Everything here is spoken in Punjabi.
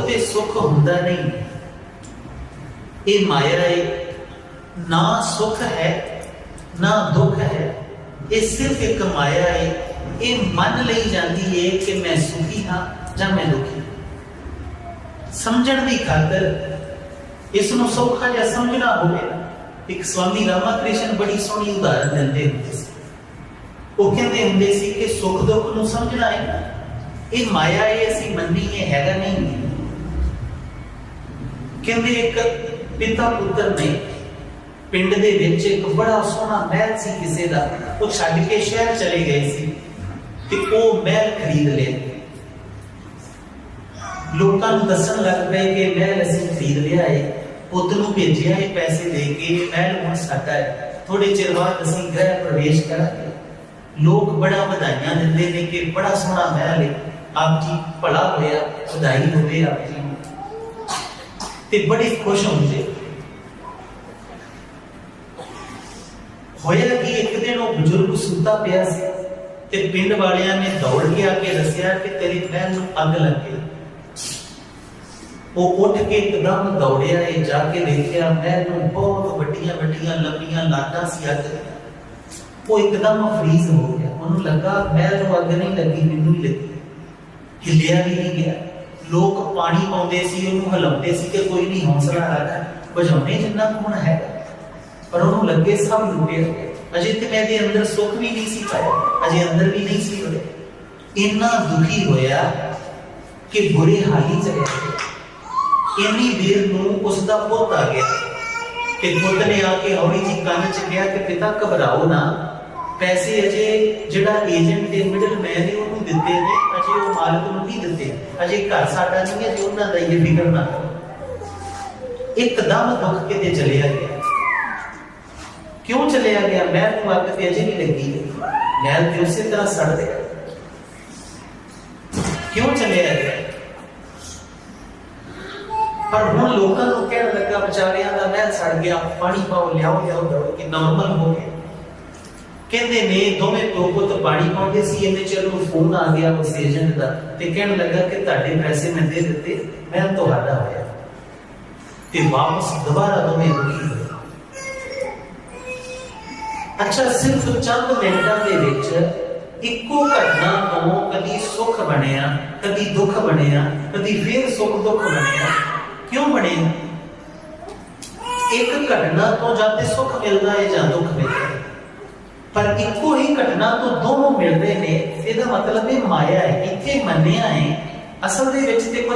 ਤੇ ਸੁੱਖ ਹੁੰਦਾ ਨਹੀਂ। ਇਹ ਮਾਇਆ ਹੈ, ਨਾ ਸੁੱਖ ਹੈ, ਨਾ ਦੁੱਖ ਹੈ। ਇਹ ਸਿਰਫ ਇੱਕ ਮਾਇਆ ਹੈ। ਇਹ ਮੰਨ ਲਈ ਜਾਂਦੀ ਹੈ ਕਿ ਮੈਂ ਸੁਖੀ ਹਾਂ ਜਾਂ ਮੈਂ ਦੁਖੀ ਸਮਝਣ ਦੀ ਖਾਤਰ ਇਸ ਨੂੰ ਸੌਖਾ ਜਿਹਾ ਸਮਝਣਾ ਹੋਵੇ। ਇੱਕ ਸਵਾਮੀ ਰਾਮਾ ਕ੍ਰਿਸ਼ਨ ਬੜੀ ਸੋਹਣੀ ਉਦਾਹਰਨ ਦਿੰਦੇ ਹੁੰਦੇ ਸੀ। ਉਹ ਕਹਿੰਦੇ ਹੁੰਦੇ ਸੀ ਕਿ ਸੁੱਖ ਦੁੱਖ ਨੂੰ ਸਮਝਣਾ ਹੈ। ਇਹ ਮਾਇਆ ਹੈ, ਅਸੀਂ ਮੰਨੀ ਇਹ ਹੈਗਾ ਨਹੀਂ। ਕਹਿੰਦੇ ਇੱਕ ਪਿਤਾ ਪੁੱਤਰ ਨੇ ਪਿੰਡ ਦੇ ਵਿੱਚ ਇੱਕ ਬੜਾ ਸੋਹਣਾ ਮਹਿਲ ਸੀ ਕਿਸੇ ਦਾ। ਉਹ ਛੱਡ ਕੇ ਸ਼ਹਿਰ ਚਲੇ ਗਏ ਸੀ ਤੇ ਉਹ ਮਹਿਲ ਖਰੀਦ ਲਿਆ। ਲੋਕਾਂ ਨੂੰ ਦੱਸਣ ਲੱਗ ਪਏ ਕਿ ਮਹਿਲ ਅਸੀਂ ਖਰੀਦ ਲਿਆ ਹੈ ਪੁੱਤ ਨੂੰ ਭੇਜਿਆ ਹੈ ਪੈਸੇ ਦੇ ਕੇ ਮਹਿਲ ਹੁਣ ਸਾਡਾ ਹੈ ਥੋੜੇ ਚਿਰ ਬਾਅਦ ਅਸੀਂ ਗ੍ਰਹਿ ਪ੍ਰਵੇਸ਼ ਕਰਾਂਗੇ। ਲੋਕ ਬੜਾ ਵਧਾਈਆਂ ਦਿੰਦੇ ਨੇ ਕਿ ਬੜਾ ਸੋਹਣਾ ਮਹਿਲ ਹੈ ਆਪ ਜੀ ਭਲਾ ਹੋਇਆ, ਵਧਾਈ ਹੋਵੇ ਆਪ ਜੀ ਤੇ ਬੜੇ ਖੁਸ਼ ਹੁੰਦੇ ਹੋਇਆ ਕਿ, ਇੱਕ ਦਿਨ ਉਹ ਬਜ਼ੁਰਗ ਸੁੱਤਾ ਪਿਆ ਸੀ ਤੇ ਪਿੰਡ ਵਾਲਿਆਂ ਨੇ ਦੌੜ ਕੇ ਆ ਕੇ ਦੱਸਿਆ ਕਿ ਤੇਰੀ ਮਹਿਲ ਨੂੰ ਅੱਗ ਲੱਗ ਉਹ ਉੱਠ ਕੇ ਇੱਕਦਮ ਦੌੜਿਆ ਇਹ ਜਾ ਕੇ ਦੇਖਿਆ ਮਹਿਲ ਨੂੰ ਬਹੁਤ ਵੱਡੀਆਂ ਵੱਡੀਆਂ ਲੰਬੀਆਂ ਲਾਟਾਂ ਸੀ ਅੱਗ ਦੀਆਂ। ਉਹ ਇੱਕਦਮ ਫਰੀਜ਼ ਹੋ ਗਿਆ। ਉਹਨੂੰ ਲੱਗਾ ਮਹਿਲ ਨੂੰ ਅੱਗ ਨਹੀਂ ਲੱਗੀ, ਮੈਨੂੰ ਹੀ ਲੱਗੀ। ਹਿੱਲਿਆ ਵੀ ਨਹੀਂ ਗਿਆ। ਲੋਕ ਪਾਣੀ ਪਾਉਂਦੇ ਸੀ ਉਹਨੂੰ ਹਿਲਾਉਂਦੇ ਸੀ ਕਿ ਕੋਈ ਨਹੀਂ ਹੌਸਲਾ ਰੱਖ ਬੁਝਾਉਣੇ ਜਿੰਨਾ ਕੋਣ ਹੈਗਾ ਪਰ ਉਹਨੂੰ ਲੱਗੇ ਸਭ ਲੁੱਟਿਆ ਗਿਆ। ਅਜੇ ਤੇ ਮੈਂ ਦੇ ਅੰਦਰ ਸੁੱਖ ਵੀ ਨਹੀਂ ਸੀ ਪਾਇਆ ਅਜੇ ਅੰਦਰ ਵੀ ਨਹੀਂ ਸੀ ਹੋਇਆ ਇੰਨਾ ਦੁਖੀ ਹੋਇਆ ਕਿ ਬੁਰੇ ਹਾਲੀ ਚ ਗਿਆ ਇੰਨੀ ਦੇਰ ਨੂੰ ਉਸ ਦਾ ਪੁੱਤ ਆ ਗਿਆ ਤੇ ਪੁੱਤ ਨੇ ਆ ਕੇ ਹੌਲੀ ਜੀ ਕੰਨ ਚ ਕਿਹਾ ਕਿ ਪਿਤਾ ਘਬਰਾਓ ਨਾ ਪੈਸੇ ਅਜੇ ਜਿਹੜਾ ਏਜੰਟ ਤੇ ਮਿਡਲ ਮੈਨ ਨੇ ਉਹਨੂੰ ਦਿੱਤੇ ਨੇ, ਅਜੇ ਉਹ ਮਾਲਕ ਨੂੰ ਨਹੀਂ ਦਿੱਤੇ। ਅਜੇ ਘਰ ਸਾਡਾ ਨਹੀਂ ਹੈ, ਜੋ ਉਹਨਾਂ ਦਾ ਇਹ ਫਿਕਰ ਨਾ ਕਰੋ। ਇੱਕਦਮ ਦੁੱਖ ਕੇ ਚਲਿਆ ਗਿਆ। ਕਿਉਂ ਚਲਿਆ ਗਿਆ? ਮੈਂ ਨੂੰ ਅੱਗ ਤੇ ਅਜੇ ਨਹੀਂ ਲੱਗੀ। ਮਹਿਲ ਤੇ ਉਸੇ ਤਰ੍ਹਾਂ ਸੜ ਗਿਆ। ਕਿਉਂ ਚਲਿਆ ਗਿਆ? ਪਰ ਹੁਣ ਲੋਕਾਂ ਨੂੰ ਕਹਿਣ ਲੱਗਾ, ਵਿਚਾਰਿਆਂ ਦਾ ਮਹਿਲ ਸੜ ਗਿਆ, ਪਾਣੀ ਪਾਓ, ਲਿਆਓ ਲਿਆਓ ਦੌੜ ਕੇ ਨਾਰਮਲ ਹੋ ਗਿਆ। ਕਹਿੰਦੇ ਨੇ, ਦੋਵੇਂ ਪਿਓ ਪੁੱਤ ਪਾਣੀ ਪਾਉਂਦੇ ਸੀ। ਇਹਨੇ ਚਲੋ ਫੋਨ ਆ ਗਿਆ ਉਸ ਏਜੰਟ ਦਾ ਤੇ ਕਹਿਣ ਲੱਗਾ ਕਿ ਤੁਹਾਡੇ ਪੈਸੇ ਮੈਂ ਦੇ ਦਿੱਤੇ, ਮੈਂ ਤੁਹਾਡਾ ਹੋਇਆ। ਤੇ ਵਾਪਸ ਦੁਬਾਰਾ ਦੋਵੇਂ ਦੁਖੀ ਹੋਏ ਅੱਛਾ, ਸਿਰਫ ਚੰਦ ਮਿੰਟਾਂ ਦੇ ਵਿੱਚ ਇੱਕੋ ਘਟਨਾ ਤੋਂ ਕਦੀ ਸੁੱਖ ਬਣਿਆ, ਕਦੀ ਦੁੱਖ ਬਣਿਆ, ਕਦੀ ਫਿਰ ਸੁੱਖ ਦੁੱਖ ਬਣਿਆ। ਕਿਉਂ ਬਣਿਆ? ਇੱਕ ਘਟਨਾ ਤੋਂ ਜਾਂ ਤੇ ਸੁੱਖ ਮਿਲਦਾ ਹੈ ਜਾਂ ਦੁੱਖ ਮਿਲਦਾ ਪਰ ਇੱਕੋ ਹੀ ਘਟਨਾ ਤੋਂ ਦੋਨੋਂ ਮਿਲਦੇ ਨੇ, ਇਹਦਾ ਮਤਲਬ ਇਹ ਮਾਇਆ ਹੈ, ਇੱਥੇ ਮੰਨਿਆ ਹੈ, ਅਸਲ ਦੇ ਵਿੱਚ ਤੇ ਕੁਝ